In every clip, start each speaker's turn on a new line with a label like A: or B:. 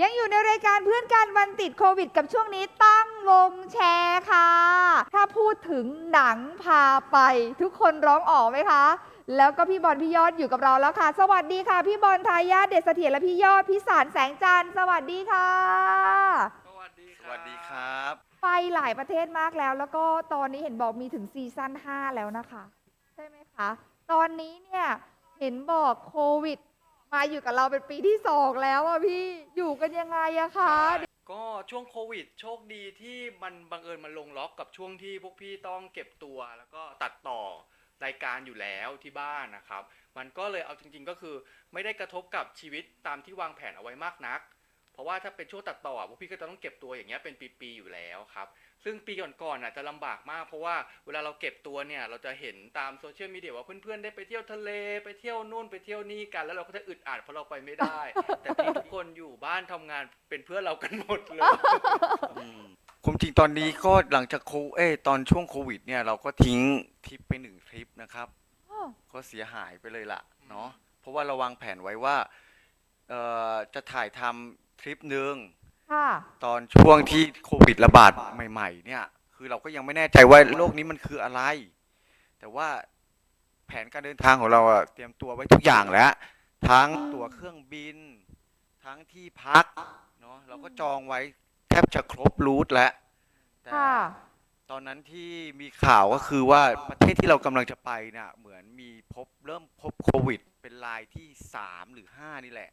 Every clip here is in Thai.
A: ยังอยู่ในรายการเพื่อนกันวันติดโควิด กับช่วงนี้ตั้งวงแชร์ค่ะ ถ้าพูดถึงหนังพาไป ทุกคนร้องออกไหมคะ แล้วก็พี่บอลพี่ยอดอยู่กับเราแล้วค่ะ สวัสดีค่ะ พี่บอลทายาทเดชเสถียรและพี่ยอดพี่สารแสงจันทร์สวัสดีค่ะ
B: สวัสดี
C: สวัสดีครับ
A: ไปหลายประเทศมากแล้ว แล้วก็ตอนนี้เห็นบอกมีถึงซีซั่น5แล้วนะคะ ใช่ไหมคะ ตอนนี้เนี่ยเห็นบอกโควิด มาอยู่กับเราเป็นปีที่สองแล้วอะพี่อยู่กันยังไงอะคะ
B: ก็ช่วงโควิด โชคดีที่มันบังเอิญมันลงล็อกกับช่วงที่พวกพี่ต้องเก็บตัว แล้วก็ตัดต่อรายการอยู่แล้วที่บ้านนะครับ มันก็เลยเอาจริงๆก็คือไม่ได้กระทบกับชีวิตตามที่วางแผนเอาไว้มากนัก เพราะว่าถ้าเป็นช่วงตัดต่อพวกพี่ก็จะต้องเก็บตัวอย่างเงี้ยเป็นปีๆอยู่แล้วครับ ซึ่งปีก่อนๆน่ะจะลำบากมาก เพราะว่าเวลาเราเก็บตัวเนี่ยเราจะเห็นตามโซเชียลมีเดียว่าเพื่อนๆได้ไปเที่ยวทะเลไปเที่ยวนู่นไปเที่ยวนี่กัน แล้วเราก็จะอึดอัดเพราะเราไปไม่ได้ แต่ปีทุกคนอยู่บ้านทำงานเป็นเพื่อนเรากันหมดเลย
C: ความจริงตอนนี้ก็หลังจากโคเอยตอนช่วงโควิดเนี่ยเราก็ทิ้งทริปไปหนึ่งทริปนะครับ
A: อ้อ
C: ก็เสียหายไปเลยล่ะเนาะเพราะว่าเราวางแผนไว้ว่าเอ่อจะถ่ายทำ ทริปหนึ่ง
A: ค่ะ
C: ตอนช่วงที่โควิดระบาดใหม่ ๆ เนี่ย คือเราก็ยังไม่แน่ใจว่าโรคนี้มันคืออะไร แต่ว่าแผนการเดินทางของเราอะเตรียมตัวไว้ทุกอย่างแล้ว ทั้งตั๋วเครื่องบิน ทั้งที่พักเนาะเราก็จองไว้แทบจะครบรูทแล้วแต่
A: ค่ะ
C: ตอนนั้นที่มีข่าวก็คือว่าประเทศที่เรากำลังจะไปเนี่ยเหมือนมีพบเริ่มพบโควิด เป็นรายที่สามหรือห้านี่แหละ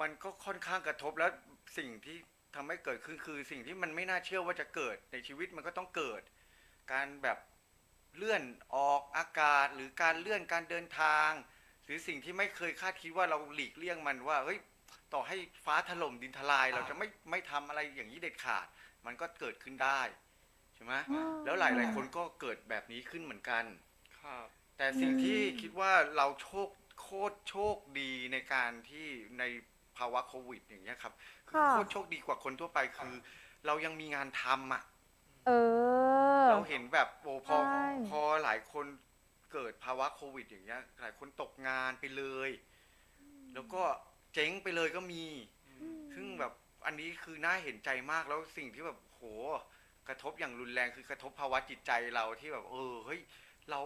C: มันก็ค่อนข้างกระทบแล้วสิ่งที่ทำให้เกิดขึ้นคือสิ่งที่มันไม่น่าเชื่อว่าจะเกิดในชีวิตมันก็ต้องเกิด การแบบเลื่อนออกอากาศหรือการเลื่อนการเดินทาง หรือสิ่งที่ไม่เคยคาดคิดว่าเราหลีกเลี่ยงมันว่าเฮ้ยต่อให้ฟ้าถล่มดินทลาย เราจะไม่ไม่ทำอะไรอย่างนี้เด็ดขาด มันก็เกิดขึ้นได้ใช่ไหม
A: อืม
C: แล้วหลาย ๆ คนก็เกิดแบบนี้ขึ้นเหมือนกัน
B: ครับ
C: แต่สิ่งที่คิดว่าเราโชคโคตรโชคดีในการที่ในภาวะโควิด อย่างเงี้ยครับคือ
A: ค่ะ
C: โคตรโชคดีกว่าคนทั่วไปคือ เรายังมีงานทำอะ
A: เออ
C: เราเห็นแบบโอ้พอ
A: ใช่
C: พอหลายคนเกิดภาวะโควิด อย่างเงี้ย หลายคนตกงานไปเลย แล้วก็เจ๊งไปเลยก็มี ซึ่งแบบอันนี้คือน่าเห็นใจมากแล้วสิ่งที่แบบโหกระทบอย่างรุนแรงคือกระทบภาวะจิตใจเราที่แบบ เออเฮ้ยเรา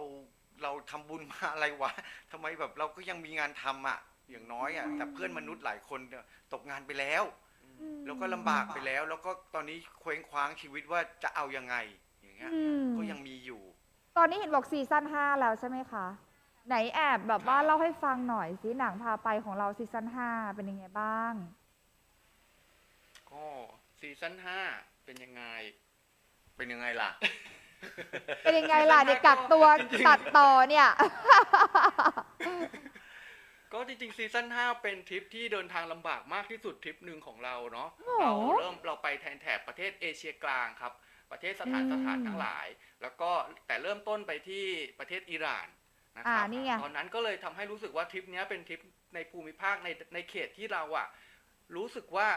C: เราทำบุญมาอะไรวะทำไมแบบเราก็ยังมีงานทำอะ อย่างน้อยอะแต่เพื่อนมนุษย์หลายคนเนี่ยตกงานไปแล้ว แล้วก็ลำบากไปแล้ว แล้วก็ตอนนี้เคว้งคว้างชีวิตว่าจะเอายังไงอย่างเงี้ย
A: อืม
C: ก็ยังมีอยู่
A: ตอนนี้เห็นบอกซีซั่น5แล้วใช่ไหมคะ ไหนแอบแบบว่าเล่าให้ฟังหน่อยสิหนังพาไปของเราซีซั่น5เป็นยังไงบ้าง
B: ก็ซีซั่นห้าเป็นยังไง
C: เป็นยังไงล่ะ
A: เป็นยังไงล่ะ เด็กกักตัวตัดต่อเนี่ย
B: ก็จริงๆซีซั่น5เป็นทริปที่เดินทางลำบากมากที่สุดทริปหนึ่งของเราเนาะ
A: โอ้
B: เราเริ่มเราไปแทนแถบประเทศเอเชียกลางครับ ประเทศสถาน
A: อืม
B: สถานทั้งหลาย แล้วก็แต่เริ่มต้นไปที่ประเทศอิหร่านนะครั
A: อ่านี่ไง
B: ตอนนั้นก็เลยทำให้รู้สึกว่าทริปเนี้ยเป็นทริปในภูมิภาคในในเขตที่เราอะรู้สึกว่า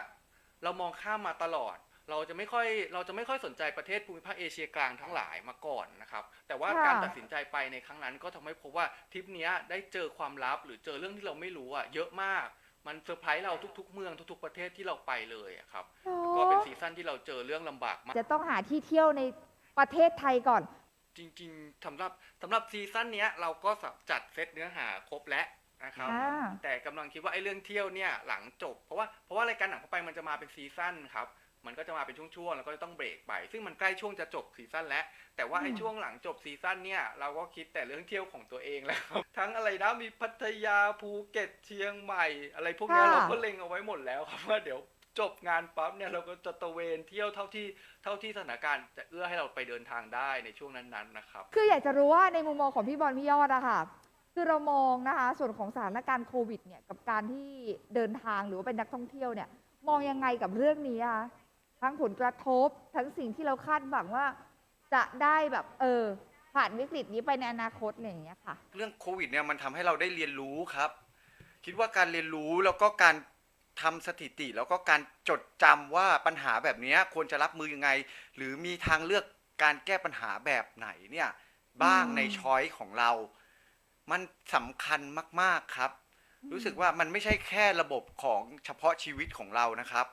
B: เรามองข้ามมาตลอด เราจะไม่ค่อยเราจะไม่ค่อยสนใจประเทศภูมิภาคเอเชียกลางทั้งหลายมาก่อนนะครับ แต่ว่า
A: ค่ะ
B: การตัดสินใจไปในครั้งนั้นก็ทำให้พบว่าทริปเนี้ยได้เจอความลับ หรือเจอเรื่องที่เราไม่รู้อะเยอะมากมันเซอร์ไพรส์เราทุก ๆ เมืองทุก ๆ ประเทศที่เราไปเลยอะครับ ก็เป็นซีซั่นที่เราเจอเรื่องลำบากมาก
A: จะต้องหาที่เที่ยวในประเทศไทยก่อน
B: จริงๆสำหรับสำหรับซีซั่นเนี้ยเราก็จัดเซตเนื้อหาครบแล้วนะครับ
A: อ่า
B: แต่กำลังคิดว่าไอ้เรื่องเที่ยวเนี่ยหลังจบ เพราะว่าเพราะว่ารายการหนังเข้าไปมันจะมาเป็นซีซั่นครับ มันก็จะมาเป็นช่วงๆ แล้วก็จะต้องเบรกไป ซึ่งมันใกล้ช่วงจะจบซีซั่นแล้ว แต่ว่าไอ้
A: อืม
B: ช่วงหลังจบซีซั่นเนี่ย เราก็คิดแต่เรื่องเที่ยวของตัวเองแล้วครับทั้งอะไรนะมีพัทยาภูเก็ตเชียงใหม่ อะไรพวกเนี้ยเราก็เล็งเอาไว้หมดแล้วครับว่าเดี๋ยวจบงานปั๊บเนี่ยเราก็จะตระเวนเที่ยวเท่าที่เท่าที่สถานการณ์จะเอื้อให้เราไปเดินทางได้ในช่วงนั้นๆนะครับ
A: คืออยากจะรู้ว่าในมุมมองของพี่บอลพี่ยอดอะค่ะคือเรามองนะคะส่วนของสถานการณ์โควิดเนี่ยกับการที่เดินทางหรือว่าเป็นนักท่องเที่ยวเนี่ยมองยังไงกับเรื่องนี้อะ ทั้งผลกระทบทั้งสิ่งที่เราคาดหวังว่า จะได้แบบเออ ผ่านวิกฤตนี้ไปในอนาคตอะไรอย่างเงี้ยค่ะ
C: เรื่องโควิดเนี่ยมันทำให้เราได้เรียนรู้ครับ คิดว่าการเรียนรู้แล้วก็การทำสถิติ แล้วก็การจดจำว่าปัญหาแบบเนี้ยควรจะรับมือยังไง หรือมีทางเลือกการแก้ปัญหาแบบไหนเนี่ยบ้าง
A: อืม
C: ในช้อยของเรา มันสำคัญมาก ๆครับ รู้สึกว่ามันไม่ใช่แค่ระบบของเฉพาะชีวิตของเรานะครับ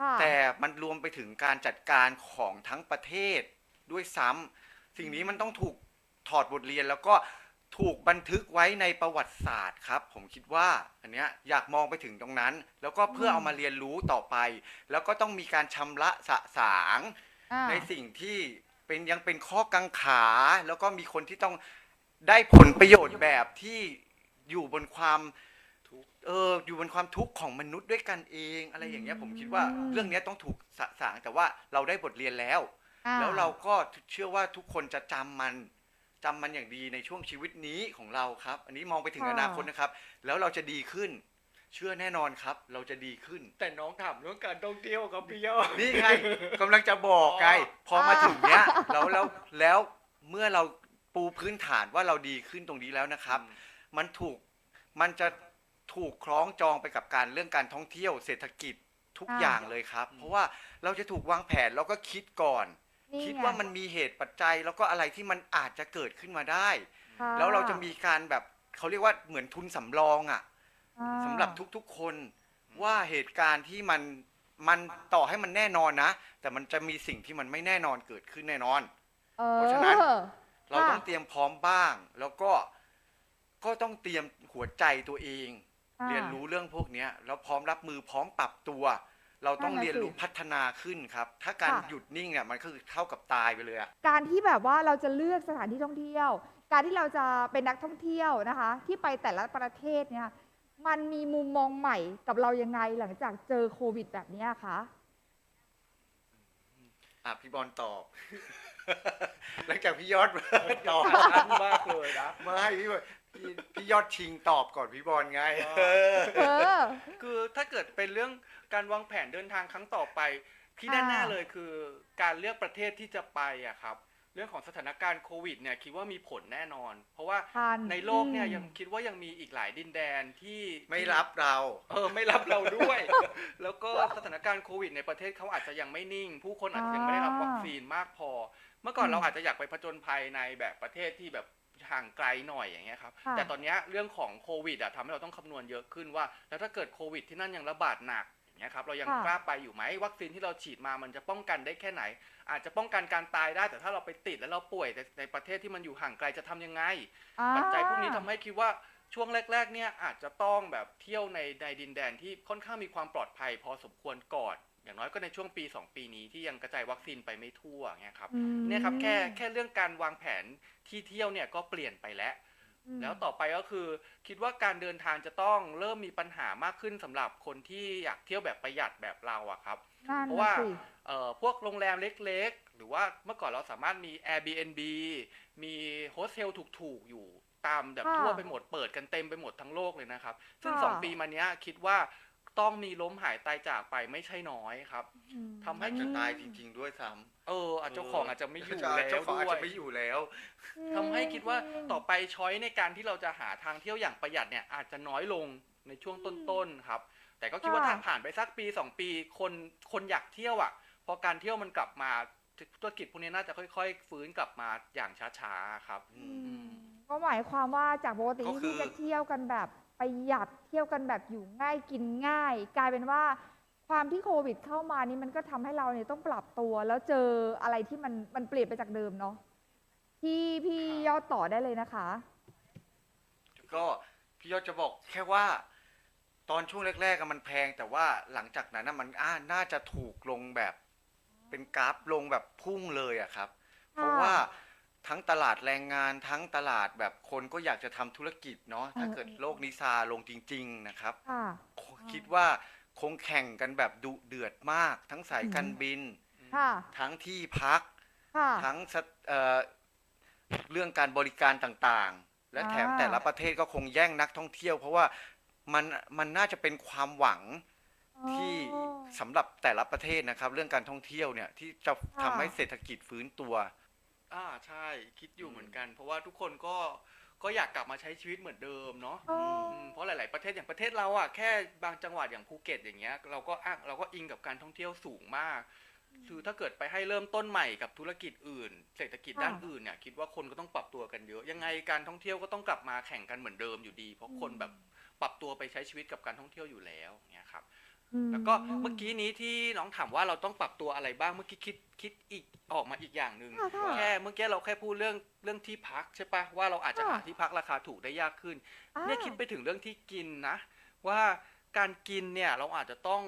A: ค่ะ
C: แต่มันรวมไปถึงการจัดการของทั้งประเทศด้วยซ้ำสิ่งนี้มันต้องถูกถอดบทเรียนแล้วก็ถูกบันทึกไว้ในประวัติศาสตร์ครับ ผมคิดว่าอันเนี้ยอยากมองไปถึงตรงนั้น แล้วก็เพื่อเอามาเรียนรู้ต่อไป แล้วก็ต้องมีการชำระสะสาง
A: อ่า
C: ในสิ่งที่เป็นยังเป็นข้อกังขา แล้วก็มีคนที่ต้องได้ผลประโยชน์แบบที่อยู่บนความทุกข์ เอออยู่บนความทุกข์ของมนุษย์ด้วยกันเองอะไรอย่างเงี้ยผมคิดว่า
A: อืม
C: เรื่องเนี้ยต้องถูกสะสางแต่ว่าเราได้บทเรียนแล้ว
A: อ่า
C: แล้วเราก็เชื่อว่าทุกคนจะจำมันจำมันอย่างดีในช่วงชีวิตนี้ของเราครับ อันนี้มองไปถึงอนาคตนะครับ แล้วเราจะดีขึ้น เชื่อแน่นอนครับ เราจะดีขึ้น
B: แต่น้องถามเรื่องการท่องเที่ยวครับพี่ยอด
C: นี่ไงกำลังจะบอกไง
B: อ๋อ
C: พอมาถึงเนี้ยแล้วแล้วแล้วเมื่อเราปูพื้นฐานว่าเราดีขึ้นตรงนี้แล้วนะครับ มันถูกมันจะ ถูกคล้องจองไปกับการเรื่องการท่องเที่ยวเศรษฐกิจทุก
A: อ่า
C: อย่างเลยครับ เพราะว่าเราจะถูกวางแผนแล้วก็คิดก่อน
A: นี่
C: คิด
A: ไง
C: ว่ามันมีเหตุปัจจัยแล้วก็อะไรที่มันอาจจะเกิดขึ้นมาได้
A: ค่ะ
C: แล้วเราจะมีการแบบเขาเรียกว่าเหมือนทุนสำรองอะ
A: อ่า
C: สำหรับทุกๆคนว่าเหตุการณ์ที่มันมันต่อให้มันแน่นอนนะ แต่มันจะมีสิ่งที่มันไม่แน่นอนเกิดขึ้นแน่นอน
A: เอ
C: เพราะฉะนั้น
A: อ
C: เรา
A: ค่ะ
C: ต้องเตรียมพร้อมบ้าง แล้วก็ก็ต้องเตรียมหัวใจตัวเอง
A: อ่า
C: เรียนรู้เรื่องพวกเนี้ยแล้วพร้อมรับมือพร้อมปรับตัว เราต้อง
A: นั่นน่ะ
C: เรียนรู้
A: สิ
C: พัฒนาขึ้นครับ ถ้าการ
A: ค่ะ
C: หยุดนิ่งเนี่ยมันก็คือเท่ากับตายไปเลยอะ
A: การที่แบบว่าเราจะเลือกสถานที่ท่องเที่ยว การที่เราจะเป็นนักท่องเที่ยวนะคะ ที่ไปแต่ละประเทศเนี่ยมันมีมุมมองใหม่กับเรายังไงหลังจากเจอโควิดแบบเนี้ยคะ
C: อะพี่บอลตอบ หลังจากพี่ยอดตอบ
B: ชันมากเลยนะ
C: มาให้พี่บอล พี่พี่ยอดชิงตอบก่อนพี่บอลไง
B: อ๋อ
A: เออ
B: คือถ้าเกิดเป็นเรื่องการวางแผนเดินทางครั้งต่อไป ที่
A: ค่ะ
B: แน่ๆเลยคือการเลือกประเทศที่จะไปอะครับ เรื่องของสถานการณ์โควิดเนี่ยคิดว่ามีผลแน่นอน เพราะว่า
A: ทัน
B: ในโลกเนี่ย
A: อืม
B: ยังคิดว่ายังมีอีกหลายดินแดนที่
C: ไม่รับเรา
B: เออไม่รับเราด้วย แล้วก็สถานการณ์โควิดในประเทศเขาอาจจะยังไม่นิ่ง ผู้คนอาจจะยังไม่ได้รับวัคซีนมากพอ เมื่อก่อน
A: อืม
B: เราอาจจะอยากไปผจญภัยในแบบประเทศที่แบบ ห่างไกลหน่อยอย่างเงี้ยครับ
A: ค่ะ
B: แต่ตอนเนี้ยเรื่องของโควิดอะทำให้เราต้องคำนวณเยอะขึ้นว่า แล้วถ้าเกิดโควิดที่นั่นยังระบาดหนักอย่างเงี้ยครับเรายัง
A: ค่ะ
B: กล้าไปอยู่ไหมวัคซีนที่เราฉีดมามันจะป้องกันได้แค่ไหน อาจจะป้องกันการตายได้ แต่ถ้าเราไปติดแล้วเราป่วยในในประเทศที่มันอยู่ห่างไกลจะทำยังไง
A: อ่า
B: ปัจจัยพวกนี้ทำให้คิดว่าช่วงแรก ๆ เนี่ยอาจจะต้องแบบเที่ยวในในดินแดนที่ค่อนข้างมีความปลอดภัยพอสมควรก่อน อย่างน้อยก็ในช่วงปี 2 ปีนี้ที่ยังกระจายวัคซีนไปไม่ทั่วเงี้ยครับ
A: อืม
B: เนี่ยครับแค่แค่เรื่องการวางแผนที่เที่ยวเนี่ยก็เปลี่ยนไปแล้ว
A: อืม
B: แล้วต่อไปก็คือคิดว่าการเดินทางจะต้องเริ่มมีปัญหามากขึ้นสำหรับคนที่อยากเที่ยวแบบประหยัดแบบเราอะครับ
A: นั่น
B: เพราะ
A: น่ะ
B: ว่า
A: สิ
B: เอ่อพวกโรงแรมเล็กๆ หรือว่าเมื่อก่อนเราสามารถมี Airbnb มีโฮสเทลถูกๆอยู่ตามแบบ
A: ค่ะ
B: ทั่วไปหมดเปิดกันเต็มไปหมดทั้งโลกเลยนะครับ ซึ่ง
A: ค่ะ
B: สองปีมาเนี้ยคิดว่า ต้องมีล้มหายตายจากไปไม่ใช่น้อยครับ
A: อืม
B: ทำให้
C: จะตายจริง ๆ ด้วยซ้ำ
B: เอออาจเจ้าของอาจจะไม่อยู่
C: เจ้า
B: แล้ว
C: เจ้าของอาจ
B: ด้ว
C: จะ
B: ย
C: ไม่อยู่แล้ว
B: ทำให้คิดว่าต่อไปช้อยในการที่เราจะหาทางเที่ยวอย่างประหยัดเนี่ยอาจจะน้อยลงในช่วงต้นๆครับ แต่ก็คิดว่า
A: ค่ะ
B: ถ้าผ่านไปสักปีสองปีคนคนอยากเที่ยวอะพอการเที่ยวมันกลับมาธุรกิจพวกนี้น่าจะค่อย ๆ ฟื้นกลับมาอย่างช้าๆครับ
C: อื
A: อื
C: ม
A: มก็หมายความว่าจากปกติ
C: ก็คือ
A: ที่จะเที่ยวกันแบบ ประหยัดเที่ยวกันแบบอยู่ง่ายกินง่าย กลายเป็นว่าความที่โควิด เข้ามานี่มันก็ทำให้เราเนี่ยต้องปรับตัว แล้วเจออะไรที่มันมันเปลี่ยนไปจากเดิมเนาะพี่พี่ยอดต่อได้เลยนะคะ
C: ก็พี่ยอดจะบอกแค่ว่า ตอนช่วงแรกๆอะมันแพงแต่ว่าหลังจากนั้นอะมันอ่าน่าจะถูกลงแบบ เป็นกราฟลงแบบพุ่งเลยอะครับ เพราะว่า ทั้งตลาดแรงงานทั้งตลาดแบบคนก็อยากจะทำธุรกิจเนาะถ้าเกิดโลกนี้ซาลงจริง ๆนะครับ
A: ค่ะ
C: คิดว่าคงแข่งกันแบบดุเดือดมาก ทั้งสายการบิน
A: ค่ะ
C: ทั้งที่พัก
A: ค่ะ
C: ทั้งสถเอ่อเรื่องการบริการต่างๆ และแถม
A: อ่า
C: แต่ละประเทศก็คงแย่งนักท่องเที่ยว เพราะว่ามันมันน่าจะเป็นความหวังที่
A: อ๋อ
C: สำหรับแต่ละประเทศนะครับ เรื่องการท่องเที่ยวเนี่ยที่จะ
A: ค่ะ
C: ทำให้เศรษฐกิจฟื้นตัว
B: อ่าใช่คิดอยู่เหมือนกัน เพราะว่าทุกคนก็ก็อยากกลับมาใช้ชีวิตเหมือนเดิมเนาะ
A: อ๋อ
B: อืมเพราะหลาย ๆ ประเทศอย่างประเทศเราอะแค่บางจังหวัดอย่างภูเก็ตอย่างเงี้ยเราก็อ้างเราก็อิงกับการท่องเที่ยวสูงมาก คือถ้าเกิดไปให้เริ่มต้นใหม่กับธุรกิจอื่น เศรษฐกิจ
A: ค่ะ
B: ด้านอื่นเนี่ยคิดว่าคนก็ต้องปรับตัวกันเยอะ ยังไงการท่องเที่ยวก็ต้องกลับมาแข่งกันเหมือนเดิมอยู่ดี เพราะคนแบบปรับตัวไปใช้ชีวิตกับการท่องเที่ยวอยู่แล้วเนี่ยครับ
A: อื ม
B: แล้วก็เมื่อกี้นี้ที่น้องถามว่าเราต้องปรับตัวอะไรบ้างเมื่อกี้คิดคิดอีกออกมาอีกอย่างหนึ่ง
A: ค่ะค่ะ
B: แค่เมื่อกี้เราแค่พูดเรื่องเรื่องที่พักใช่ปะว่าเราอาจจะ
A: ค่ะ
B: หาที่พักราคาถูกได้ยากขึ้น
A: อ่า
B: เนี่ยคิดไปถึงเรื่องที่กินนะ ว่าการกินเนี่ยเราอาจจะต้อง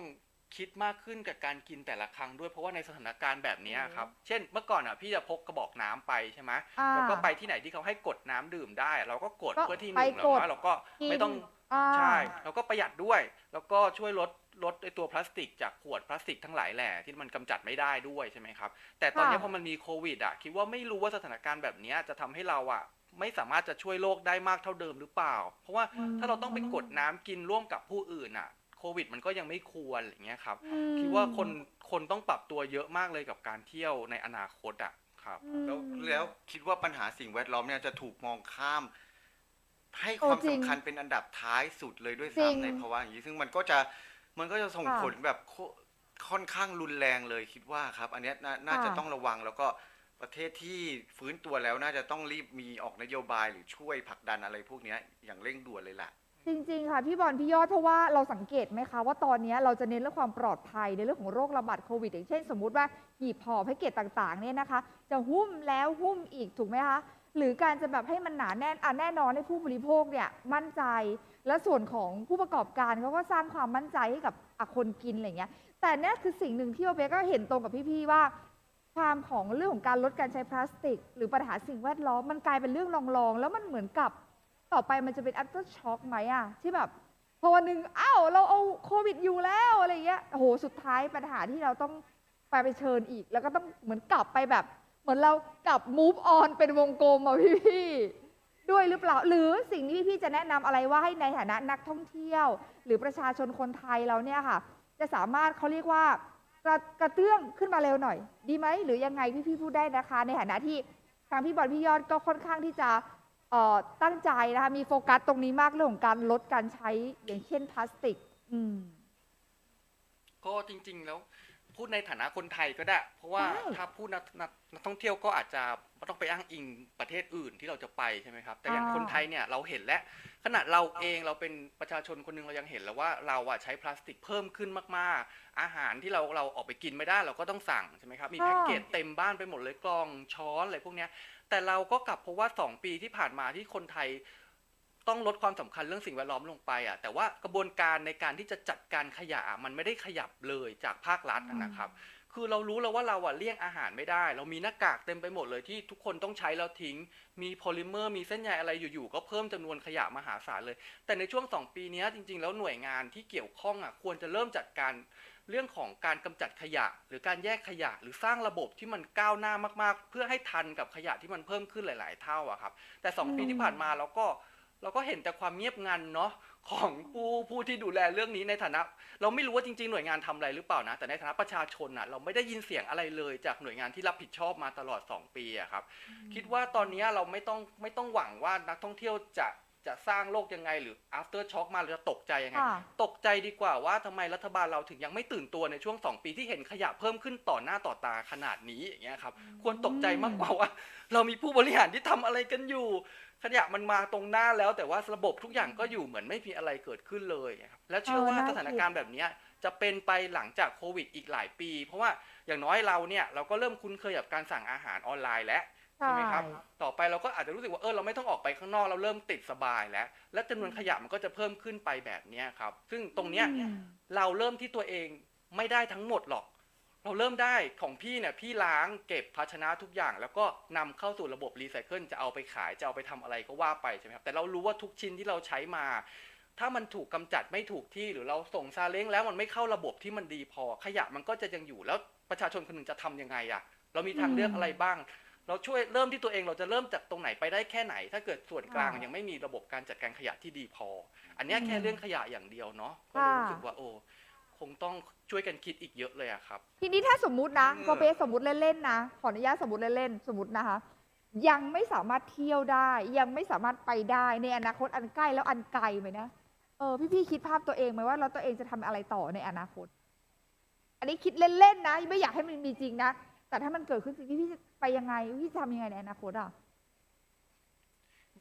B: คิดมากขึ้นกับการกินแต่ละครั้งด้วยเพราะว่าในสถานการณ์แบบเนี้ยครับ เช่นเมื่อก่อนอะพี่จะพกกระบอกน้ำไปใช่ไหม
A: อ่า
B: แล้วก็ไปที่ไหนที่เขาให้กดน้ำดื่มได้ เราก็กด
A: ก็
B: เพื่อที่ห
A: ไป
B: นึ่ง
A: ก
B: แล้ว
A: ด
B: นะเราก็ไม่ต้อง
A: อ่า
B: ใช่แล้วก็ประหยัดด้วย แล้วก็ช่วยลด ลดไอตัวพลาสติกจากขวดพลาสติกทั้งหลายแหล่ที่มันกำจัดไม่ได้ด้วยใช่ไหมครับ แต่ตอนนี้
A: ค่ะ
B: พอมันมีโควิดอะคิดว่าไม่รู้ว่าสถานการณ์แบบเนี้ยจะทำให้เราอะไม่สามารถจะช่วยโลกได้มากเท่าเดิมหรือเปล่า เพราะว่าถ้าเราต้องไปกดน้ำกินร่วมกับผู้อื่นอะโควิดมันก็ยังไม่ควรอย่างเงี้ยครับ
A: อืม
B: คิดว่าคนคนต้องปรับตัวเยอะมากเลยกับการเที่ยวในอนาคตอะครับ
A: อืม
C: แล้วแล้วคิดว่าปัญหาสิ่งแวดล้อมเนี่ยจะถูกมองข้าม ให้
A: โอ้
C: ความ
A: จริ
C: สำ
A: ง
C: คัญเป็นอันดับท้ายสุดเลยด้วย
A: จริง
C: ซ้ำในภาวะอย่างนี้ซึ่งมันก็จะ มันก็จะส่ง
A: ค่ะ
C: ผลแบบโคค่อนข้างรุนแรงเลยคิดว่าครับ อันเนี้ยน่าน่าจะ
A: ค่ะ
C: ต้องระวังแล้วก็ประเทศที่ฟื้นตัวแล้วน่าจะต้องรีบมีออกนโยบายหรือช่วยผลักดันอะไรพวกเนี้ยอย่างเร่งด่วนเลยล่ะ
A: จริงๆ ค่ะ พี่บอลพี่ยอดเพราะว่าเราสังเกตไหมคะ ว่าตอนนี้เราจะเน้นเรื่องความปลอดภัยในเรื่องของโรคระบาดโควิดอย่างเช่น สมมุติว่าหีบห่อแพ็กเกจต่างๆเนี่ยนะคะ จะหุ้มแล้วหุ้มอีกถูกไหมคะหรือการจะแบบให้มันหนาแน่นอะแน่นอนให้ผู้บริโภคเนี่ยมั่นใจ และส่วนของผู้ประกอบการเขาก็สร้างความมั่นใจให้กับคนกินอะไรเงี้ย แต่นี่คือสิ่งหนึ่งที่โอเบก็เห็นตรงกับพี่ๆว่า ความของเรื่องของการลดการใช้พลาสติก หรือปัญหาสิ่งแวดล้อมมันกลายเป็นเรื่องรองๆ แล้วมันเหมือนกับต่อไปมันจะเป็น after shock ไหมอะที่แบบพอวันหนึ่งอ้าวเราเอาโควิดอยู่แล้วอะไรเงี้ยโอ้โหสุดท้ายปัญหาที่เราต้องไปไปเชิญอีก แล้วก็ต้องเหมือนกลับไปแบบ เหมือนเรากลับ move on เป็นวงกลมอะพี่ๆ ด้วยหรือเปล่า หรือสิ่งที่พี่ๆจะแนะนำอะไรว่าให้ในฐานะนักท่องเที่ยว หรือประชาชนคนไทยเราเนี่ยค่ะ จะสามารถเขาเรียกว่ากระกระเตื้องขึ้นมาเร็วหน่อย ดีไหมหรือยังไงพี่ๆพูดได้นะคะ ในฐานะที่ทางพี่บอลพี่ยอดก็ค่อนข้างที่จะตั้งใจนะคะมีโฟกัสตรงนี้มากเรื่องของการลดการใช้อย่างเช่นพลาสติก อืม
B: ก็จริง ๆ แล้ว พูดในฐานะคนไทยก็ได้ เพราะว่า
A: ได้
B: ถ้าพูดนักนักนักท่องเที่ยวก็อาจจะไม่ต้องไปอ้างอิงประเทศอื่นที่เราจะไปใช่ไหมครับ แต่อย่าง
A: อ่า
B: คนไทยเนี่ยเราเห็นแล้วขนาดเราเองเราเป็นประชาชนคนหนึงเรายังเห็นแล้วว่าเราอะใช้พลาสติกเพิ่มขึ้นมากๆ อาหารที่เราเราออกไปกินไม่ได้เราก็ต้องสั่งใช่ไหมครับมีแพ็กเกจเต็มบ้านไปหมดเลยกล่องช้อนอะไรพวกเนี้ยแต่เราก็กลับเพราะว่าสองปีที่ผ่านมาที่คนไทย ต้องลดความสำคัญเรื่องสิ่งแวดล้อมลงไปอะแต่ว่ากระบวนการในการที่จะจัดการขยะอะมันไม่ได้ขยับเลยจากภาครัฐอะนะครับ คือเรารู้แล้วว่าเราอะเลี่ยงอาหารไม่ได้ เรามีหน้ากากเต็มไปหมดเลยที่ทุกคนต้องใช้แล้วทิ้ง มีโพลิเมอร์มีเส้นใยอะไรอยู่ๆก็เพิ่มจำนวนขยะมหาศาลเลย แต่ในช่วง 2 ปีเนี้ยจริง ๆ แล้วหน่วยงานที่เกี่ยวข้องอะควรจะเริ่มจัดการเรื่องของการกำจัดขยะ หรือการแยกขยะ หรือสร้างระบบที่มันก้าวหน้ามากๆ เพื่อให้ทันกับขยะที่มันเพิ่มขึ้นหลาย ๆ เท่าอะครับ แต่ 2 ปีที่ผ่านมาเราก็ เราก็เห็นแต่ความเงียบงันเนาะของผู้ผู้ที่ดูแลเรื่องนี้ในฐานะ เราไม่รู้ว่าจริง ๆ หน่วยงานทำอะไรหรือเปล่านะ แต่ในฐานะประชาชนอะเราไม่ได้ยินเสียงอะไรเลย จากหน่วยงานที่รับผิดชอบมาตลอด 2 ปีอะครับ คิดว่าตอนนี้เราไม่ต้องไม่ต้องหวังว่านักท่องเที่ยวจะจะสร้างโลกยังไงหรือ after shock มาเราจะตกใจยังไง
A: ค่ะ
B: ตกใจดีกว่าว่าทำไมรัฐบาลเราถึงยังไม่ตื่นตัวในช่วง 2 ปีที่เห็นขยะเพิ่มขึ้นต่อหน้าต่อตาขนาดนี้อย่างเงี้ยครับ ควรตกใจมากกว่าว่า เรามีผู้บริหารที่ทำอะไรกันอยู่ ขยะมันมาตรงหน้าแล้วแต่ว่าระบบทุกอย่างก็อยู่เหมือนไม่มีอะไรเกิดขึ้นเลยครับและเชื่อว่า
A: เออน่า
B: สถานการณ์แบบเนี้ยจะเป็นไปหลังจากโควิดอีกหลายปี เพราะว่าอย่างน้อยเราเนี่ยเราก็เริ่มคุ้นเคยกับการสั่งอาหารออนไลน์แล้วใช่ไหมครับ ต่อไปเราก็อาจจะรู้สึกว่าเออเราไม่ต้องออกไปข้างนอกเราเริ่มติดสบายแล้ว และจำนวนขยะมันก็จะเพิ่มขึ้นไปแบบเนี้ยครับ ซึ่งตรงเนี้ย
A: อืม
B: เราเริ่มที่ตัวเองไม่ได้ทั้งหมดหรอก เราเริ่มได้ของพี่เนี่ยพี่ล้างเก็บภาชนะทุกอย่าง แล้วก็นำเข้าสู่ระบบรีไซเคิลจะเอาไปขายจะเอาไปทำอะไรก็ว่าไปใช่ไหมครับแต่เรารู้ว่าทุกชิ้นที่เราใช้มา ถ้ามันถูกกำจัดไม่ถูกที่หรือเราส่งซาเล้งแล้วมันไม่เข้าระบบที่มันดีพอ ขยะมันก็จะยังอยู่แล้วประชาชนคนหนึ่งจะทำยังไงอะเรามีทางเลือกอะไรบ้าง เราช่วยเริ่มที่ตัวเองเราจะเริ่มจากตรงไหนไปได้แค่ไหน ถ้าเกิดส่วนกลาง
A: ค่ะ
B: ยังไม่มีระบบการจัดการขยะที่ดีพอ อันเนี้ยแค่
A: อืม
B: เรื่องขยะอย่างเดียวเนาะก็
A: ค่ะ
B: รู้สึกว่าโอ้ คงต้องช่วยกันคิดอีกเยอะเลยอะครับ
A: ทีนี้ถ้าสมมุตินะ
C: เออ
A: โปรเบสสมมติเล่นๆนะ ขออนุญาตสมมติเล่นๆ สมมตินะคะ ยังไม่สามารถเที่ยวได้ ยังไม่สามารถไปได้ในอนาคตอันใกล้แล้วอันไกลไหมนะ เออพี่ๆคิดภาพตัวเองไหมว่าเราตัวเองจะทำอะไรต่อในอนาคต อันนี้คิดเล่นๆนะ ไม่อยากให้มันมีจริงนะ แต่ถ้ามันเกิดขึ้นจริงพี่ๆจะไปยังไงพี่จะทำยังไงในอนาคตอะ
B: จ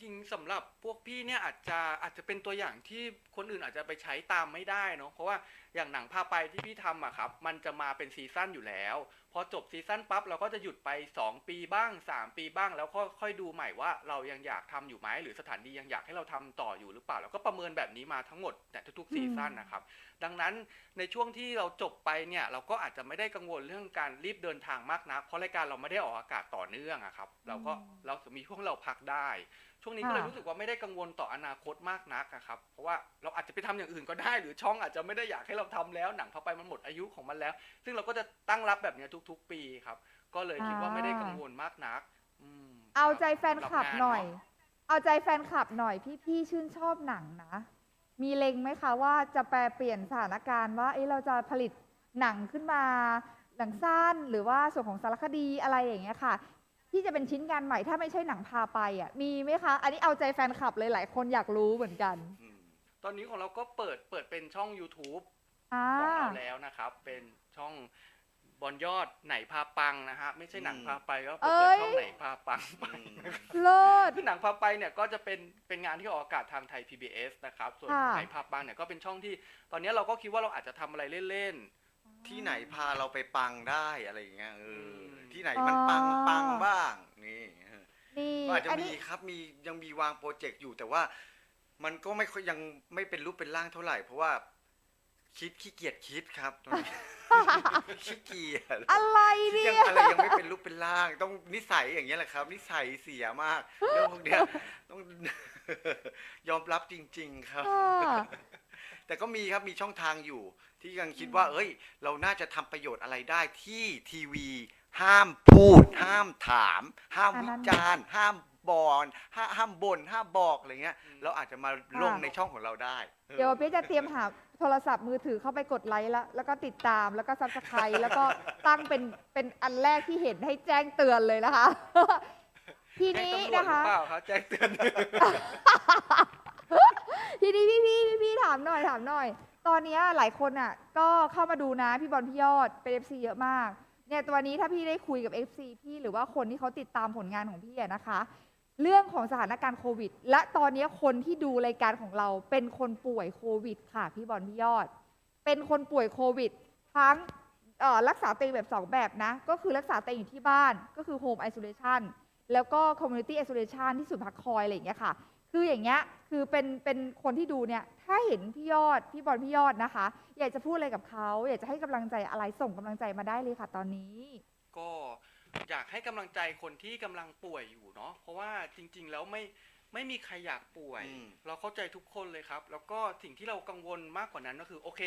B: ริงสำหรับพวกพี่เนี่ยอาจจะอาจจะเป็นตัวอย่างที่คนอื่นอาจจะไปใช้ตามไม่ได้เนาะเพราะว่าอย่างหนังพาไปที่พี่ทำอะครับ มันจะมาเป็นซีซั่นอยู่แล้ว พอจบซีซั่นปั๊บเราก็จะหยุดไป 2 ปีบ้าง 3 ปีบ้าง แล้วก็ค่อยดูใหม่ว่าเรายังอยากทำอยู่ไหมหรือสถานียังอยากให้เราทำต่ออยู่หรือเปล่าเราก็ประเมินแบบนี้มาทั้งหมดแต่ทุกๆซีซั่นนะครับ ดังนั้นในช่วงที่เราจบไปเนี่ยเราก็อาจจะไม่ได้กังวลเรื่องการรีบเดินทางมากนัก เพราะรายการเราไม่ได้ออกอากาศต่อเนื่องอะครับเราก็
A: อืม
B: เราจะมีช่วงเราพักได้ ช่วงนี้ก็เลย
A: ค่ะ
B: รู้สึกว่าไม่ได้กังวลต่ออนาคตมากนักอะครับ เพราะว่าเราอาจจะไปทำอย่างอื่นก็ได้ หรือช่องอาจจะไม่ได้อยากให้เราทำแล้วหนังพอไปมันหมดอายุของมันแล้ว ซึ่งเราก็จะตั้งรับแบบเนี้ยทุก ๆ ปีครับ ก็เลยคิดว่าไม่ได้กังวลมากนักอืม
A: เอาใจ
B: ครับ
A: แฟนคลับหน่อย
B: สำรับงาเะ
A: เอาใจแฟนคลับหน่อยพี่พี่ชื่นชอบหนังนะ มีเล็งไหมคะว่าจะแปลเปลี่ยนสถานการณ์ว่าเอ๊ะเราจะผลิตหนังขึ้นมาหนังสั้นหรือว่าส่วนของสารคดีอะไรอย่างเงี้ยค่ะ ที่จะเป็นชิ้นงานใหม่ถ้าไม่ใช่หนังพาไปอะมีไหมคะ อันนี้เอาใจแฟนคลับเลยหลายคนอยากรู้เหมือนกัน
C: อืม
B: ตอนนี้ของเราก็เปิดเปิดเป็นช่อง YouTube
A: อ่า
B: ของเราแล้วนะครับ เป็นช่องบอลยอดไหนพาปังนะฮะ ไม่ใช่หนัง
C: อืม
B: พาไปก็
A: เอ้
B: เปิด
A: ย
B: ช่องไหนพาปังไป
C: อืม
A: เลิศ
B: คือหนังพาไปเนี่ยก็จะเป็นเป็นงานที่ออกอากาศทางไทย PBS นะครับ ส่วน
A: ค่ะ
B: ไหนพาปังเนี่ยก็เป็นช่องที่ ตอนนี้เราก็คิดว่าเราอาจจะทำอะไรเล่น
C: ที่ไหนพาเราไปปังได้อะไรอย่างเงี้ยเอออ
B: ม
C: ที่ไหนมันปัง
A: อ๋อ
C: ปังบ้างนี่เออ
A: นี่
C: ก็อาจจะ
A: อัน
C: มี
A: นี้
C: ครับมียังมีวางโปรเจกต์อยู่แต่ว่า มันก็ไม่ค่อยยังไม่เป็นรูปเป็นร่างเท่าไหร่ เพราะว่า คิดขี้เกียจคิดครับตอนนี้ ขี้เกียจ
A: อะไร
C: คิด
A: เนี่
C: ยัง
A: ย
C: อะไรยังไม่เป็นรูปเป็นร่าง ต้องนิสัยอย่างเงี้ยแหละครับ นิสัยเสียมากเรื่องพวกเนี้ยต้อง ยอมรับจริง ๆ ครับ
A: ค่ะ
C: แต่ก็มีครับมีช่องทางอยู่ ที่ยังคิดว่า เอ้ย เราน่าจะทำประโยชน์อะไรได้ที่ทีวี ห้ามพูด ห้ามถาม ห้าม
A: อัน
C: วิ
A: นั้น
C: จารณ์ ห้ามบอนห้าห้ามบ่นห้ามบอกอะไรเงี้ย
B: อืม
C: เราอาจจะมาลงในช่องของเราได้ออ
A: เดี๋ยวเปียจะเตรียมหาโทรศัพท์มือถือเข้าไปกดไลค์แล้วแล้วก็ติดตามแล้วก็ซับสไครต์แล้วก็ตั้งเป็นเป็นอันแรกที่เห็นให้แจ้งเตือนเลยนะคะ ที
B: ๆแจ้ง
A: นี้
B: ตำรวจ
A: นะ
B: หรือ
A: คะ
B: เปล่าครับแจ้งเตือน
A: ทีนี้พี่พี่พี่พี่ถามหน่อยถามหน่อย ตอนเนี้ยหลายคนอะ ก็เข้ามาดูนะพี่บอลพี่ยอดเป็น FC เยอะมาก เนี่ยตัวนี้ถ้าพี่ได้คุยกับ FC พี่หรือว่าคนที่เขาติดตามผลงานของพี่อะนะคะ เรื่องของสถานการณ์โควิด และตอนเนี้ยคนที่ดูรายการของเราเป็นคนป่วยโควิด ค่ะพี่บอลพี่ยอด เป็นคนป่วยโควิด ทั้งเอ่อรักษาตัวเองแบบ 2 แบบนะ ก็คือรักษาตัวเองอยู่ที่บ้านก็คือ Home Isolation แล้วก็ Community Isolation ที่ศูนย์พักคอยอะไรอย่างเงี้ยค่ะ คืออย่างเงี้ยคือเป็นเป็นคนที่ดูเนี่ยถ้าเห็นพี่ยอดพี่บอลพี่ยอดนะคะ อยากจะพูดอะไรกับเขาอยากจะให้กำลังใจอะไรส่งกำลังใจมาได้เลยค่ะตอนนี้
B: ก็อยากให้กำลังใจคนที่กำลังป่วยอยู่เนาะเพราะว่าจริง ๆ แล้วไม่ ไม่มีใครอยากป่วย
C: อืม
B: เราเข้าใจทุกคนเลยครับ แล้วก็สิ่งที่เรากังวลมากกว่านั้นก็คือโอเค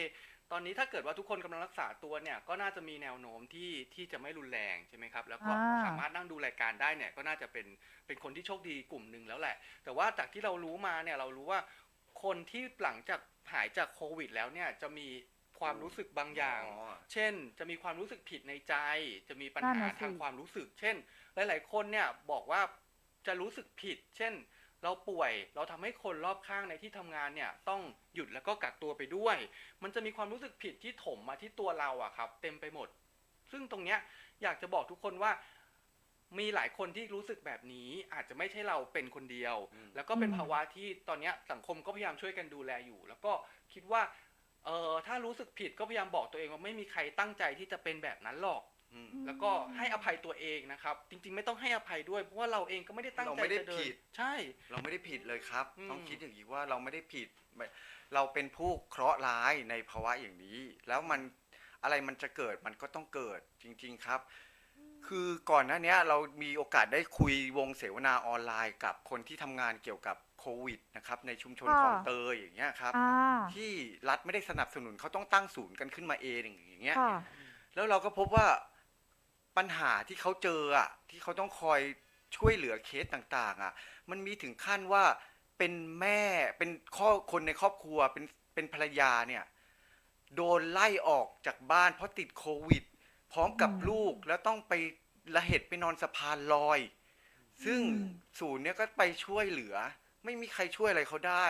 B: ตอนนี้ถ้าเกิดว่าทุกคนกำลังรักษาตัวเนี่ยก็น่าจะมีแนวโน้มที่ที่จะไม่รุนแรงใช่ไหมครับ แล้วก็
A: อ่า
B: สามารถนั่งดูรายการได้เนี่ยก็น่าจะเป็นเป็นคนที่โชคดีกลุ่มหนึ่งแล้วแหละ แต่ว่าจากที่เรารู้มาเนี่ยเรารู้ว่าคนที่หลังจากหายจากโควิด แล้วเนี่ยจะมีความรู้สึกบางอย่าง
C: อ๋อ
B: เช่น จะมีความรู้สึกผิดในใจ จะมีปัญ
A: นั่น
B: หา
A: น่ะสิ
B: ทางความรู้สึก เช่น หลาย ๆ คนเนี่ยบอกว่าจะรู้สึกผิด เช่น เราป่วยเราทำให้คนรอบข้างในที่ทำงานเนี่ยต้องหยุดแล้วก็กักตัวไปด้วย มันจะมีความรู้สึกผิดที่ถมมาที่ตัวเราอะครับ เต็มไปหมด ซึ่งตรงเนี้ยอยากจะบอกทุกคนว่ามีหลายคนที่รู้สึกแบบนี้อาจจะไม่ใช่เราเป็นคนเดียว
C: อืม
B: แล้วก็เป็น
A: อืม
B: ภาวะที่ตอนเนี้ยสังคมก็พยายามช่วยกันดูแลอยู่ แล้วก็คิดว่าเออถ้ารู้สึกผิดก็พยายามบอกตัวเองว่าไม่มีใครตั้งใจที่จะเป็นแบบนั้นหรอก
C: อืม
B: แล้วก็ให้อภัยตัวเองนะครับ จริง ๆ ไม่ต้องให้อภัยด้วยเพราะว่าเราเองก็ไม่ได้ตั้ง
C: เรา
B: ใจ
C: ไม่ได้
B: จะเดิ
C: ผิ
B: น
C: ด
B: ใช่
C: เราไม่ได้ผิดเลยครับ
B: อืม
C: ต้องคิดอย่างนี้ว่าเราไม่ได้ผิดไม่เราเป็นผู้เคราะห์ร้ายในภาวะอย่างนี้ แล้วมันอะไรมันจะเกิดมันก็ต้องเกิดจริง ๆครับ คือก่อนหน้าเนี้ยเรามีโอกาสได้คุยวงเสวนาออนไลน์กับคนที่ทำงานเกี่ยวกับโควิดนะครับในชุมชน
A: ค่ะ
C: คลองเตยอย่างเงี้ยครับ
A: อ่า
C: ที่รัฐไม่ได้สนับสนุนเขาต้องตั้งศูนย์กันขึ้นมาเองอย่างเงี้ย
A: ค่ะ
C: แล้วเราก็พบว่า ปัญหาที่เขาเจออะที่เขาต้องคอยช่วยเหลือเคสต่างๆ อะ มันมีถึงขั้นว่าเป็นแม่เป็นข้อคนในครอบครัวเป็นเป็นภรรยาเนี่ย โดนไล่ออกจากบ้านเพราะติดโควิด พร้อมกับ
A: อืม
C: ลูกแล้วต้องไประเหตุไปนอนสะพานลอย ซึ่ง
A: อืม
C: ศูนย์เนี่ยก็ไปช่วยเหลือ ไม่มีใครช่วยอะไรเขาได้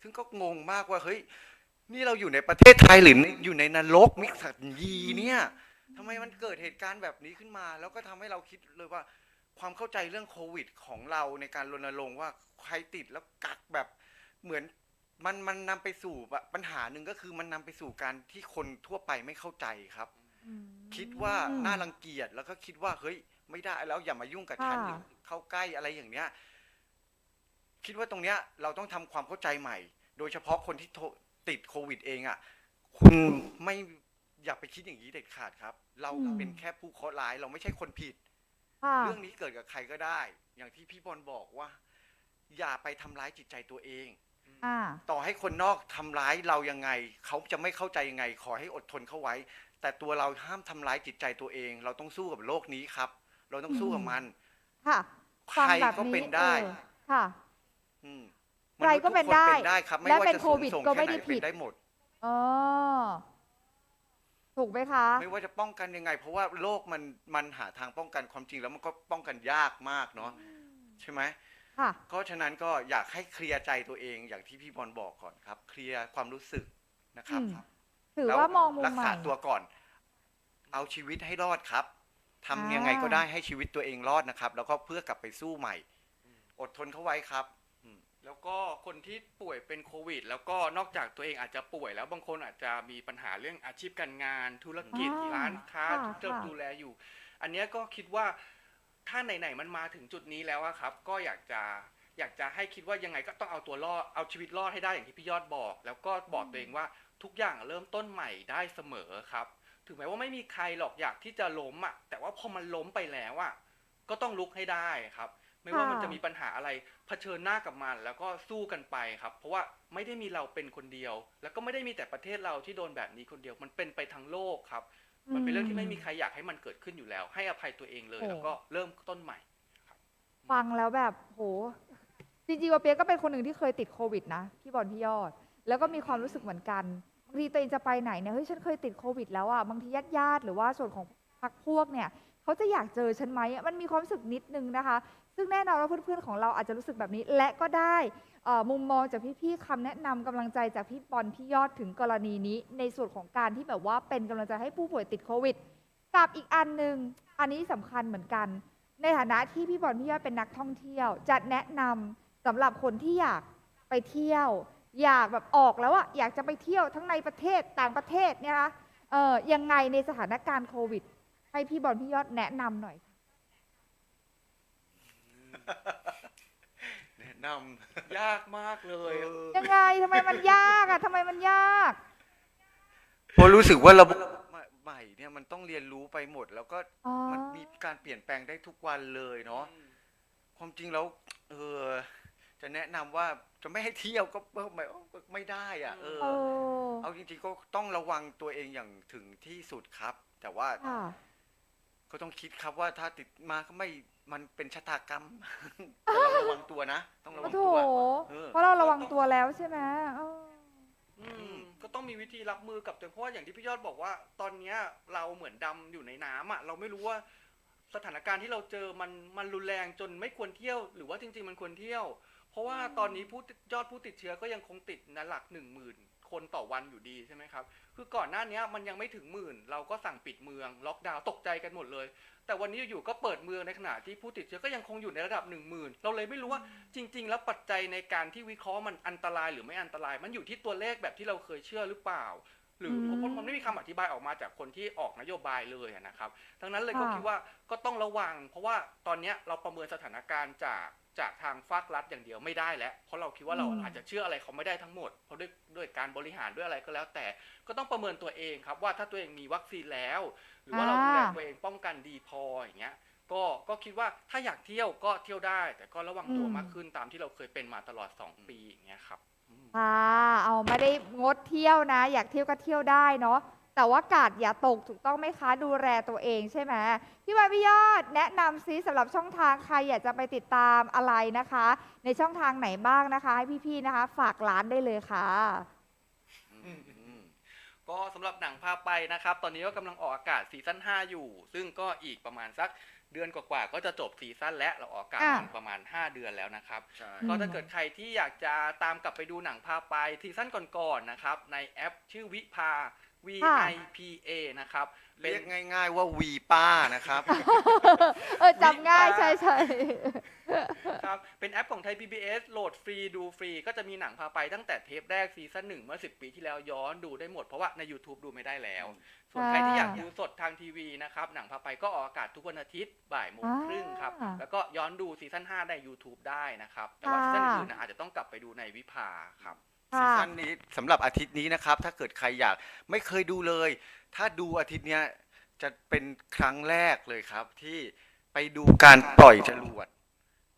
C: ซึ่งก็งงมากว่าเฮ้ยนี่เราอยู่ในประเทศไทยหรือในอยู่ในนรกมิกสัญญีเนี่ย ทำไมมันเกิดเหตุการณ์แบบนี้ขึ้นมา แล้วก็ทำให้เราคิดเลยว่า ความเข้าใจเรื่องโควิดของเราในการรณรงค์ว่าใครติดแล้วกักแบบเหมือนมันมันนำไปสู่ปัญหาหนึ่งก็คือมันนำไปสู่การที่คนทั่วไปไม่เข้าใจครับ คิดว่าน่ารังเกียจแล้วก็คิดว่าเฮ้ยไม่ได้แล้วอย่ามายุ่งกับฉันเข้าใกล้อะไรอย่างเนี้ย คิดว่าตรงเนี้ย เราต้องทำความเข้าใจใหม่ โดยเฉพาะคนที่ติดโควิดเองอะ่ะ คุณไม่ อย่าไปคิดอย่างนี้เด็ดขาดครับ เรา
A: อืม
C: เป็นแค่ผู้เคราะห์ร้าย เราไม่ใช่คนผิด
A: ค่ะ
C: เรื่องนี้เกิดกับใครก็ได้ อย่างที่พี่บอลบอกว่า อย่าไปทำร้ายจิตใจตัวเอง
A: อ่า
C: ต่อให้คนนอกทำร้ายเรายังไง เขาจะไม่เข้าใจยังไง ขอให้อดทนเข้าไว้ แต่ตัวเราห้ามทำร้ายจิตใจตัวเอง เราต้องสู้กับโลกนี้ครับ เราต้องสู้กับมัน
A: ค่ะ
C: ใค
A: ฟัง
C: ร
A: แบบ
C: ก็
A: นี้
C: เป็นได้
A: เออค่ะ
C: อืม
A: ใครก็เป็นได้
C: มษย์ทุคนเป็นได้ครับ ไม่
A: และ
C: ว่า
A: เป็น
C: จะ
A: โค
C: สูง
A: วิด
C: ส่ง
A: ก็
C: แค่
A: ไม่
C: ไหน
A: ได้ผิ
C: เป็
A: ด
C: นได้หมด
A: อ๋อ ถูกไหมคะ
C: ไม่ว่าจะป้องกันยังไง เพราะว่าโรคมันมันหาทางป้องกันความจริงแล้วมันก็ป้องกันยากมากเนาะใช่ไหม
A: ค่ะ
C: เพราะฉะนั้นก็อยากให้เคลียร์ใจตัวเองอย่างที่พี่บอลบอกก่อนครับ เคลียร์ความรู้สึกนะครับ
A: อืม ถือ
C: แล้ว
A: ว่ามองมุม
C: รัก
A: ใหม่
C: ษาตัวก่อน เอาชีวิตให้รอดครับทำ
A: อ่ายั
C: ยังไงก็ได้ให้ชีวิตตัวเองรอดนะครับ แล้วก็เพื่อกลับไปสู้ใหม่ อดทนเข้าไว้ครับอืม
B: แล้วก็คนที่ป่วยเป็นโควิด แล้วก็นอกจากตัวเองอาจจะป่วย แล้วบางคนอาจจะมีปัญหาเรื่องอาชีพการงาน ธุรกิจ
A: อ่า
B: ร้านค้า
A: ค่ะ
B: ที่เรา
A: ค่ะ
B: ดูแลอยู่ อันเนี้ยก็คิดว่าถ้าไหนๆมันมาถึงจุดนี้แล้วอะครับ ก็อยากจะอยากจะให้คิดว่ายังไงก็ต้องเอาตัวรอดเอาชีวิตรอดให้ได้อย่างที่พี่ยอดบอก แล้วก็บอกตัวเองว่าทุกอย่างเริ่มต้นใหม่ได้เสมอครับ ถึงแม้ว่าไม่มีใครหรอกอยากที่จะล้มอะแต่ว่าพอมันล้มไปแล้วอะก็ต้องลุกให้ได้ครับ ไม่ว่า
A: ค่ะ
B: มันจะมีปัญหาอะไรเผชิญหน้ากับมันแล้วก็สู้กันไปครับ เพราะว่าไม่ได้มีเราเป็นคนเดียว แล้วก็ไม่ได้มีแต่ประเทศเราที่โดนแบบนี้คนเดียว มันเป็นไปทั้งโลกครับ มันเป็นเรื่องที่ไม่มีใครอยากให้มันเกิดขึ้นอยู่แล้ว ให้อภัยตัวเองเลย
A: โอ้
B: แล้วก็เริ่มต้นใหม่
A: ฟังแล้วแบบโหจริงๆว่าเปียกก็เป็นคนหนึ่งที่เคยติดโควิดนะพี่บอลพี่ยอด แล้วก็มีความรู้สึกเหมือนกันบางทีตัวเองจะไปไหนเนี่ยเฮ้ยฉันเคยติดโควิด แล้วอะบางทีญาติญาติๆหรือว่าส่วนของพักพวกเนี่ยเขาจะอยากเจอฉันไหมมันมีความรู้สึกนิดนึงนะคะ ซึ่งแน่นอนว่าเพื่อนๆของเราอาจจะรู้สึกแบบนี้ และก็ได้มุมมองจากพี่ๆคำแนะนำกำลังใจจากพี่บอลพี่ยอดถึงกรณีนี้ ในส่วนของการที่แบบว่าเป็นกำลังใจให้ผู้ป่วยติดโควิด กับอีกอันหนึ่งอันนี้สำคัญเหมือนกัน ในฐานะที่พี่บอลพี่ยอดเป็นนักท่องเที่ยว จะแนะนำสำหรับคนที่อยากไปเที่ยว อยากแบบออกแล้วอะอยากจะไปเที่ยวทั้งในประเทศต่างประเทศเนี่ยนะเออยังไงในสถานการณ์โควิด ให้พี่บอลพี่ยอดแนะนำหน่อย
C: แนะน
B: ยากมากเลยำ
A: ยังไงทำไมมันยากอะทำไมมันยาก
C: เพราะรู้สึกว่าระบบใหม่เนี่ยมันต้องเรียนรู้ไปหมด แล้วก็
A: อ๋อ
C: มันมีการเปลี่ยนแปลงได้ทุกวันเลยเนาะความจริงแล้วเออจะแนะนำว่าจะไม่ให้เที่ยวก็ไม่ไม่ได้อะเออ
A: เออ
C: เอาจริงๆก็ต้องระวังตัวเองอย่างถึงที่สุดครับ แต่ว่า
A: ค่ะ
C: ก็ต้องคิดครับว่าถ้าติดมาก็ไม่มันเป็นชะตากรรม แต่เราระวังตัวนะ ต้องระวั
A: โอ้
C: ง
A: โถ
C: ตัวเออ
A: เพราะเราระวังตัวแล้วใช่ไหมเออ
B: อืมก็ต้องมีวิธีรับมือกับตัวเพราะว่าอย่างที่พี่ยอดบอกว่า ตอนเนี้ยเราเหมือนดำอยู่ในน้ำอะ เราไม่รู้ว่าสถานการณ์ที่เราเจอมันมันรุนแรงจนไม่ควรเที่ยว หรือว่าจริง ๆ มันควรเที่ยว เพราะว่าตอนนี้ผู้ติดยอดผู้ติดเชื้อก็ยังคงติดในหลักหนึ่งหมื่น คนต่อวันอยู่ดีใช่ไหมครับ คือก่อนหน้านี้มันยังไม่ถึงหมื่น เราก็สั่งปิดเมือง ล็อกดาวน์ตกใจกันหมดเลย แต่วันนี้อยู่ๆก็เปิดเมืองในขณะที่ผู้ติดเชื้อก็ยังคงอยู่ในระดับหนึ่งหมื่นเราเลยไม่รู้ว่าจริง ๆ แล้วปัจจัยในการที่วิเคราะห์มันอันตรายหรือไม่อันตราย มันอยู่ที่ตัวเลขแบบที่เราเคยเชื่อหรือเปล่า หรือ
A: อืม
B: เพราะมันไม่มีคำอธิบายออกมาจากคนที่ออกนโยบายเลยอะนะครับดังนั้นเลยก็
A: ค่ะ
B: คิดว่าก็ต้องระวัง เพราะว่าตอนเนี้ยเราประเมินสถานการณ์จาก จากทางภาครัฐอย่างเดียวไม่ได้แล้ว เพราะเราคิดว่าเรา
A: อืม
B: อาจจะเชื่ออะไรเขาไม่ได้ทั้งหมด เพราะด้วยด้วยการบริหารด้วยอะไรก็แล้ว แต่ก็ต้องประเมินตัวเองครับว่าถ้าตัวเองมีวัคซีนแล้ว หรือว่าเราดูแลตัวเองป้องกันดีพออย่างเงี้ยก็ก็คิดว่าถ้าอยากเที่ยวก็เที่ยวได้ แต่ก็ระวังตัว
A: อืม
B: มากขึ้นตามที่เราเคยเป็นมาตลอด 2 ปีอย่างเงี้ยครับอืม
A: ค่ะเอาไม่ได้งดเที่ยวนะ อยากเที่ยวก็เที่ยวได้เนาะ แต่ว่ากาดอย่าตกถูกต้องไหมคะดูแลตัวเองใช่ไหมพี่วายพี่ยอดแนะนำซิสำหรับช่องทางใครอยากจะไปติดตามอะไรนะคะ ในช่องทางไหนบ้างนะคะ ให้พี่ๆนะคะ ฝากร้านได้เลยค่ะ
C: อืมอืม
B: ก็สำหรับหนังพาไปนะครับ ตอนนี้ก็กำลังออกอากาศซีซั่น5 อยู่ ซึ่งก็อีกประมาณสักเดือนกว่าๆก็จะจบซีซั่นและเราออกอากาศ
A: อะ
B: มันประมาณ 5 เดือนแล้วนะครับ
C: ใช่
B: ก็ถ้าเกิดใครที่อยากจะตามกลับไปดูหนังพาไปซีซั่นก่อนๆนะครับ ในแอปชื่อวิภา V
A: ค่ะ
B: I P A นะครับเป็
C: เรี
B: น
C: ยกง่ายๆว่าวีป้านะครับ
A: เออจำง่าย
B: วิปา
A: ใช่ใช่
B: ครับ เป็นแอปของไทย PBS โหลดฟรีดูฟรี ก็จะมีหนังพาไปตั้งแต่เทปแรกซีซั่นหนึ่งเมื่อ 10 ปีที่แล้วย้อนดูได้หมด เพราะว่าใน YouTube ดูไม่ได้แล้ว ส่วนใครที่อยากดูสดทางทีวีนะครับ หนังพาไปก็ออกอากาศทุกวันอาทิตย์บ่ายโมงครึ่งครับ
A: อ่า
B: แล้วก็ย้อนดูซีซั่น5ใน YouTube ได้นะครับ แต่ว่าซีซั่นอื่นนะอาจจะต้องกลับไปดูในวิภาครับ
C: ซี
A: ค่ะ
C: ซั่นนี้สำหรับอาทิตย์นี้นะครับ ถ้าเกิดใครอยากไม่เคยดูเลย ถ้าดูอาทิตย์เนี้ยจะเป็นครั้งแรกเลยครับ ที่ไปดูการปล่อยจรวด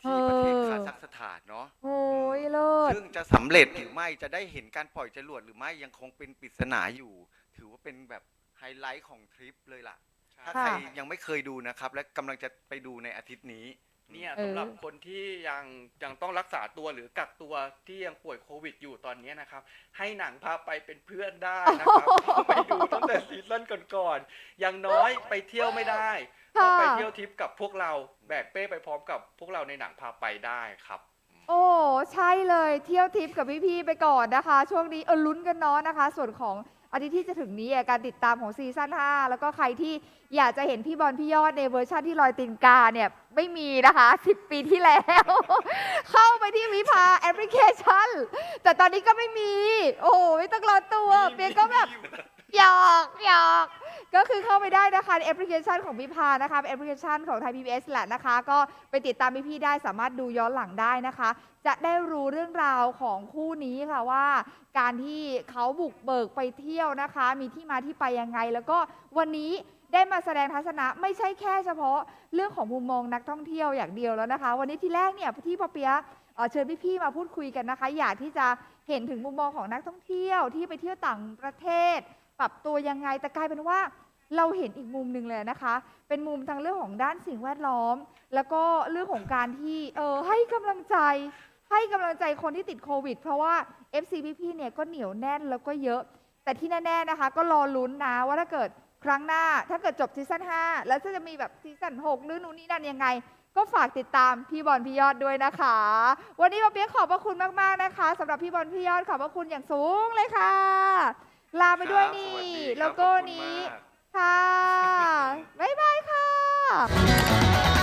C: ที่ประเทศ
A: เออ
C: คาซัคสถานเนาะ
A: โอ้ยเลิศ
C: ซึ่งจะสำเร็จหรือไม่จะได้เห็นการปล่อยจรวดหรือไม่ยังคงเป็นปริศนาอยู่ ถือว่าเป็นแบบไฮไลท์ของทริปเลยล่ะ ถ้า
A: ค่ะ
C: ใครยังไม่เคยดูนะครับ และกำลังจะไปดูในอาทิตย์นี้
B: เนี่ย
A: เออ
B: สำหรับคนที่ยังยังต้องรักษาตัวหรือกักตัวที่ยังป่วยโควิดอยู่ตอนนี้นะครับ ให้หนังพาไปเป็นเพื่อนได้นะครับไปดูตั้งแต่ซีซั่นก่อนๆอย่างน้อยไปเที่ยวไม่ได้ก็
A: ค่ะ
B: ไปเที่ยวทริปกับพวกเราแบกเป้ไปพร้อมกับพวกเราในหนังพาไปได้ครับ
A: โอ้ใช่เลยเที่ยวทริปกับพี่ๆไปก่อนนะคะ ช่วงนี้เออลุ้นกันเนาะนะคะ ส่วนของ อาทิตย์ที่จะถึงนี้อะการติดตามของซีซั่น5แล้วก็ใครที่อยากจะเห็นพี่บอลพี่ยอดในเวอร์ชันที่ลอยตีนกาเนี่ยไม่มีนะคะ 10 ปีที่แล้ว เข้าไปที่วิภาแอปพลิเคชัน แต่ตอนนี้ก็ไม่มี โอ้โหไม่ต้องรอตัวเปียก็แบบหยอกหยอก ก็คือเข้าไปได้นะคะในแอปพลิเคชันของพิพานะคะเป็นแอปพลิเคชันของไทยพีบีแหละนะคะ ก็ไปติดตามพี่ๆได้สามารถดูย้อนหลังได้นะคะ จะได้รู้เรื่องราวของคู่นี้ค่ะว่า การที่เขาบุกเบิกไปเที่ยวนะคะ มีที่มาที่ไปยังไง แล้วก็วันนี้ได้มาแสดงทัศนะไม่ใช่แค่เฉพาะเรื่องของมุมมองนักท่องเที่ยวอย่างเดียวแล้วนะคะ วันนี้ที่แรกเนี่ยที่ปอเปียะเอ่อเชิญพี่ๆมาพูดคุยกันนะคะ อยากที่จะเห็นถึงมุมมองของนักท่องเที่ยวที่ไปเที่ยวต่างประเทศ ปรับตัวยังไง แต่กลายเป็นว่าเราเห็นอีกมุมหนึ่งเลยนะคะ เป็นมุมทางเรื่องของด้านสิ่งแวดล้อม แล้วก็เรื่องของการที่เออให้กำลังใจ ให้กำลังใจคนที่ติดโควิด เพราะว่า FCPP เนี่ยก็เหนียวแน่นแล้วก็เยอะ แต่ที่แน่ๆนะคะ ก็รอลุ้นนะว่าถ้าเกิดครั้งหน้า ถ้าเกิดจบซีซั่น5แล้วจะมีแบบซีซั่น6หรือนู่นนี่นั่นยังไง ก็ฝากติดตามพี่บอลพี่ยอดด้วยนะคะ วันนี้มาเปียกขอบพระคุณมากๆนะคะสำหรับพี่บอลพี่ยอดขอบพระคุณอย่างสูงเลยค่ะ ลาไปด้วย
C: ครับ
A: นี่
C: สวัสดีครับ
A: โลโก้
C: ขอบคุณ
A: นี้
C: มาก
A: ค่ะ บ๊ายบายค่ะ